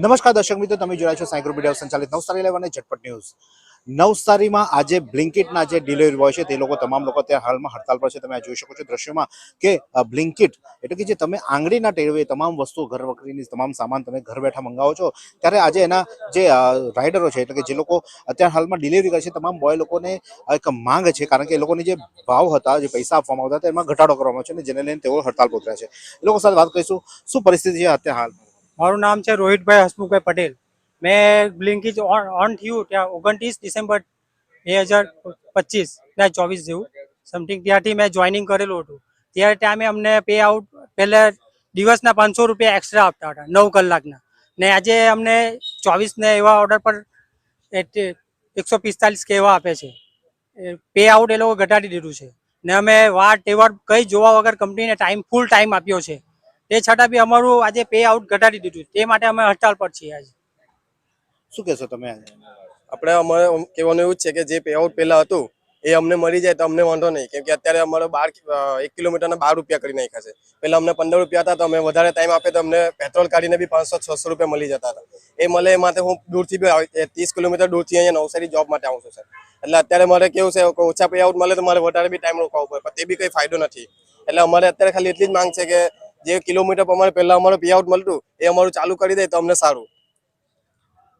નમસ્કાર દર્શક મિત્રો, તમે જોયા છો સાયક્રો મીડિયા સંચાલિત નવસારી લેવાને ઝટપટ ન્યૂઝ. નવસારીમાં આજે બ્લિન્કિટના જે ડિલિવરી બોય છે તે લોકો, તમામ લોકો ત્યાં હાલમાં હડતાલ પર છે. તમે જોઈ શકો છો દ્રશ્યોમાં કે બ્લિન્કિટ એટલે કે જે તમે આંગળીના ટેરવે તમામ વસ્તુઓ ઘર વકરીની તમામ સામાન તમે ઘર બેઠા મંગાવો છો. ત્યારે આજે એના જે રાઇડરો છે એટલે કે જે લોકો અત્યારે હાલમાં ડિલિવરી કરે છે, તમામ બોય લોકોને એક માંગ છે. કારણ કે એ લોકોની જે ભાવ હતા, જે પૈસા આપવામાં આવતા હતા, એમાં ઘટાડો કરવામાં છે અને જેને લઈને તેઓ હડતાલ પર છે. એ લોકો સાથે વાત કરીશું. શું પરિસ્થિતિ છે અત્યારે હાલ મારું નામ છે રોહિતભાઈ હસમુખભાઈ પટેલ. મેં બ્લિંકિટ ઓન થયું ત્યાં ઓગણત્રીસ ડિસેમ્બર બે હજાર પચીસ ત્યાં ચોવીસ જેવું. સમથિંગ ત્યાંથી મેં જોઈનિંગ કરેલું હતું. ત્યારે ટાઈમે અમને પે આઉટ પહેલાં દિવસના પાંચસો રૂપિયા એક્સ્ટ્રા આપતા હતા, નવ કલાકના. ને આજે અમને ચોવીસને એવા ઓર્ડર પર એકસો પિસ્તાલીસ કે એવા આપે છે. પે આઉટ એ લોકો ઘટાડી દીધું છે. ને અમે વાર તહેવાર કઈ જોવા વગર કંપનીને ટાઈમ ફૂલ ટાઈમ આપ્યો છે. તે છતાં બી અમારું આજે પે આઉટ ઘટાડી દીધું. તે માટે અમે હડતાલ પર છીએ આજે. શું કહેશો તમે આજે? આપણે અમારે કહેવાનું એવું જ છે કે જે પે આઉટ પહેલા હતું, એ અમને મળી જાય તો અમને વાંધો નહીં. કેમ કે અત્યારે અમારે બાર એક કિલોમીટરના બાર રૂપિયા કરી નાખ્યા છે. પહેલા અમને પંદર રૂપિયા હતા તો અમે વધારે ટાઈમ આપે તો અમને પેટ્રોલ કાઢીને બી પાંચસો છસો રૂપિયા મળી જતા હતા. એ મળે એ માટે હું દૂરથી બી ત્રીસ કિલોમીટર દૂરથી અહીંયા નવસારી જોબ માટે આવું છું સર એટલે અત્યારે મારે કેવું છે ઓછા પે આઉટ મળે તો મારે વધારે બી ટાઈમ રોકાવવો પડે પણ તે બી કંઈ ફાયદો નથી. એટલે અમારે અત્યારે ખાલી એટલી જ માંગ છે કે જે કિલોમીટર પ્રમાણે પહેલા અમારું પીઆઉટ મળતું એ અમારું ચાલુ કરી દે તો અમને સારું.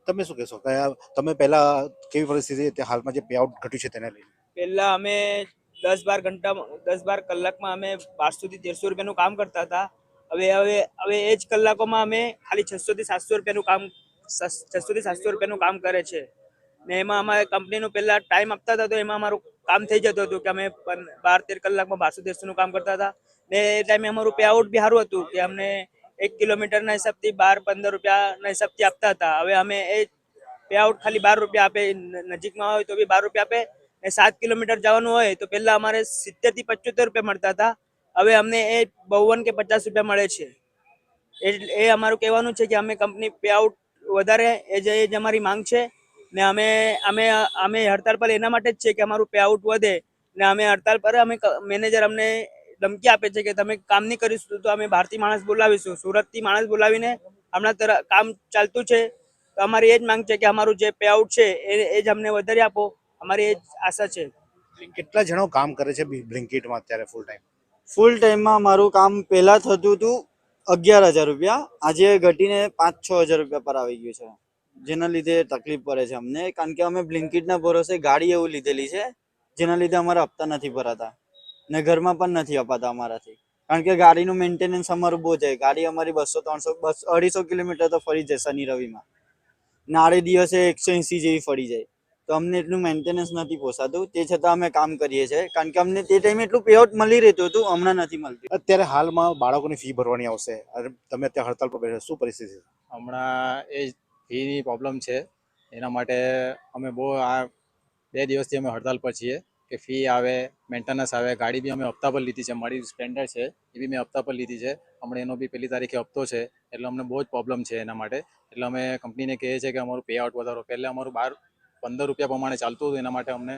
તમે શું કહેશો? કે તમે પહેલા કેવી પરિસ્થિતિ હતી? હાલમાં જે પેઆઉટ ઘટ્યું છે તેને લઈને? પહેલા અમે દસ બાર ઘંટા દસ બાર કલાકમાં અમે બારસો થી તેરસો રૂપિયાનું કામ કરતા હતા. હવે હવે હવે એ જ કલાકોમાં અમે ખાલી છસોથી સાતસો રૂપિયાનું કામ છસો થી સાતસો રૂપિયાનું કામ કરે છે. ને એમાં અમારે કંપનીનું પહેલા ટાઈમ આપતા હતા તો એમાં અમારું કામ થઈ જતું હતું કે અમે બાર તેર કલાકમાં બારસો તેરસોનું કામ કરતા હતા. ને એ ટાઈમે અમારું પે આઉટ બી સારું હતું કે અમને એક કિલોમીટરના હિસાબથી બાર, પંદર રૂપિયાના હિસાબથી આપતા હતા. હવે અમે એ પે આઉટ ખાલી બાર રૂપિયા આપે નજીકમાં હોય તો બી બાર રૂપિયા આપે. ને સાત કિલોમીટર જવાનું હોય તો પહેલાં અમારે સિત્તેરથી પંચોતેર રૂપિયા મળતા હતા. હવે અમને એ બાવન કે પચાસ રૂપિયા મળે છે. એ એ અમારું કહેવાનું છે કે અમે કંપની પે આઉટ વધારે, એ જ અમારી માંગ છે. ને અમે અમે અમે હડતાલ પર એના માટે જ છે કે અમારું પે આઉટ વધે. ને અમે હડતાલ પર અમે મેનેજર અમને ધમકી આપે છે કે તમે કામ નહીં કરીશું તો અમે બહારથી માણસ બોલાવીશું. સુરતથી માણસ બોલાવીને હમણાં તર કામ ચાલતું છે. તો અમારી એ જ માંગ છે કે અમારું જે પેઆઉટ છે એ એ જ અમને વધારે આપો. અમારી એ જ આશા છે. કેટલા જણો કામ કરે છે બ્લિન્કિટમાં અત્યારે ફૂલ ટાઈમ ફૂલ ટાઈમમાં મારું કામ પહેલાં થતું હતું અગિયાર હજાર રૂપિયા. આજે ઘટીને પાંચ છ હજાર રૂપિયા પર આવી ગયું છે. જેના લીધે તકલીફ પડે છે અમને. કારણ કે અમે બ્લિન્કિટના ભરોસે ગાડી એવું લીધેલી છે. જેના લીધે અમારા હપ્તા નથી ભરાતા. ને ઘરમાં પણ નથી અપાતા અમારાથી. કારણ કે ગાડીનું મેન્ટેનન્સ અમારું બહુ જાય ગાડી અમારી બસો ત્રણસો બસ અઢીસો કિલોમીટર તો ફરી જાય શનિ રવિમાં. નાળે દિવસે એકસો એંસી જેવી ફરી જાય. તો અમને એટલું મેન્ટેનન્સ નથી પોસાતું. તે છતાં અમે કામ કરીએ છીએ. કારણ કે અમને તે ટાઈમે એટલું પેઆઉટ મળી રહેતું હતું હમણાં નથી મળતું. અત્યારે હાલમાં બાળકોની ફી ભરવાની આવશે. અને તમે અત્યારે હડતાલ પર બેઠા શું પરિસ્થિતિ હમણાં એ ફીની પ્રોબ્લેમ છે. એના માટે અમે બહુ આ બે દિવસથી અમે હડતાલ પર છીએ. કે ફી આવે મેન્ટેનન્સ આવે, ગાડી બી અમે હપ્તા પર લીધી છે. મારી સ્પ્લેન્ડર છે, એ બી મેં હપ્તા પર લીધી છે. હમણાં એનો બી પહેલી તારીખે હપ્તો છે, એટલે અમને બહુ જ પ્રોબ્લેમ છે એના માટે. એટલે અમે કંપનીને કહીએ છીએ કે અમારું પે આઉટ વધારો. પહેલાં અમારું બાર, પંદર રૂપિયા પ્રમાણે ચાલતું હતું, એના માટે અમને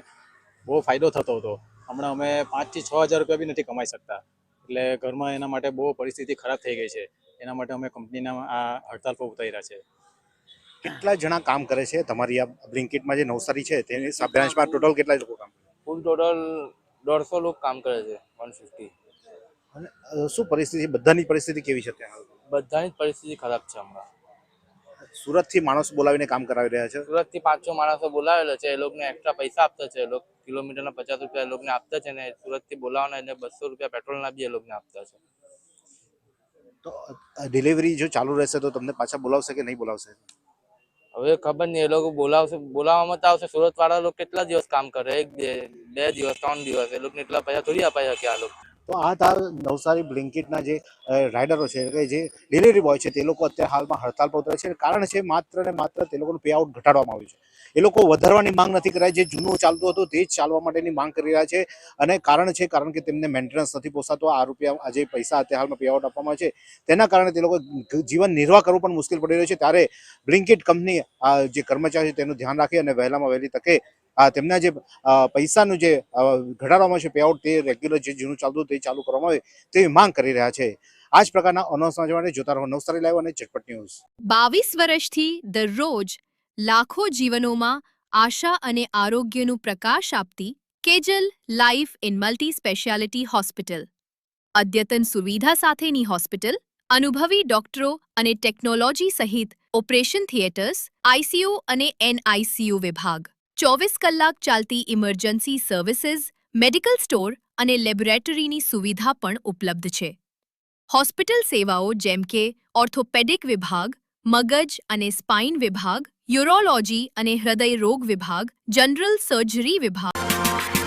બહુ ફાયદો થતો હતો. હમણાં અમે પાંચથી છ હજાર રૂપિયા બી નથી કમાઈ શકતા. એટલે ઘરમાં એના માટે બહુ પરિસ્થિતિ ખરાબ થઈ ગઈ છે. એના માટે અમે કંપનીના આ હડતાલ પર ઉતાર્યા છે. કેટલા જણા કામ કરે છે? તમારી આ બ્લિન્કિટમાં જે નવસારી છે, તેની બ્રાન્ચમાં ટોટલ કેટલા લોકો કામ કુલ ટોટલ દોઢસો લોકો કામ કરે છે વન ફિફ્ટી અને શું પરિસ્થિતિ બધાની પરિસ્થિતિ કેવી છે ત્યાં? બધાની જ પરિસ્થિતિ ખરાબ છે હમણાં. સુરતથી માણસ બોલાવીને કામ કરાવી રહ્યા છે? સુરતથી પાંચ છ માણસો બોલાવેલા છે એ લોકોને એક્સ્ટ્રા પૈસા આપતા છે એ લોકો કિલોમીટરના પચાસ રૂપિયા એ લોકોને આપતા છે ને સુરતથી બોલાવવાના એટલે બસો રૂપિયા પેટ્રોલના બી એ લોકોને આપતા છે. તો ડિલિવરી જો ચાલુ રહેશે તો તમને પાછા બોલાવશે કે નહીં બોલાવશે? હવે ખબર નહીં, એ લોકો બોલાવશે, બોલાવવામાં તો આવશે. સુરત વાળા લોકો કેટલા દિવસ કામ કરે? એક બે દિવસ, ત્રણ દિવસ, એ લોકોને એટલા પૈસા થોડી અપાય શકે આ લોકો? તો આ તાર નવસારી બ્લિન્કિટના જે રાઇડરો છે, કે જે ડિલિવરી બોય છે, તે લોકો અત્યારે હાલમાં હડતાલ પર ઉતરે છે. કારણ છે માત્ર ને માત્ર તે લોકોનું પે આઉટ ઘટાડવામાં આવ્યું છે. એ લોકો વધારવાની માંગ નથી કરાય. જે જૂનું ચાલતું હતું તે જ ચાલવા માટેની માંગ કરી રહ્યા છે. અને કારણ છે, કારણ કે તેમને મેન્ટેનન્સ નથી પોસાતો. આ રૂપિયા, આ જે પૈસા અત્યારે હાલમાં પે આઉટ આપવામાં છે, તેના કારણે તે લોકો જીવન નિર્વાહ કરવું પણ મુશ્કેલ પડી રહ્યું છે. ત્યારે બ્લિન્કિટ કંપની જે કર્મચારી છે, તેનું ધ્યાન રાખી અને વહેલામાં વહેલી તકે તેમના જે પૈસાનું જે ઘટાડવામાં છે પેઆઉટ તે રેગ્યુલર જે જૂનું ચાલતું તે ચાલુ કરવામાં આવે તેવી માંગ કરી રહ્યા છે. આ જ પ્રકારના અનાઉન્સમેન્ટ માટે જોતા રહો નવસારી લાઈવ અને ઝટપટ ન્યૂઝ બાવીસ વર્ષથી દરરોજ લાખો જીવનોમાં આશા અને આરોગ્યનું પ્રકાશ આપતી Kejal life in multi speciality hospital અદ્યતન સુવિધા સાથેની હોસ્પિટલ, અનુભવી ડોક્ટરો અને ટેકનોલોજી સહિત ઓપરેશન થિયેટર્સ આઈસીયુ અને એનઆઈસીયુ વિભાગ. ચોવીસ કલાક ચાલતી ઇમરજન્સી સર્વિસીસ, મેડિકલ સ્ટોર અને લેબોરેટરીની સુવિધા પણ ઉપલબ્ધ છે. હોસ્પિટલ સેવાઓ જેમ કે ઓર્થોપેડિક વિભાગ, મગજ અને સ્પાઇન વિભાગ, યુરોલોજી અને હૃદય રોગ વિભાગ, જનરલ સર્જરી વિભાગ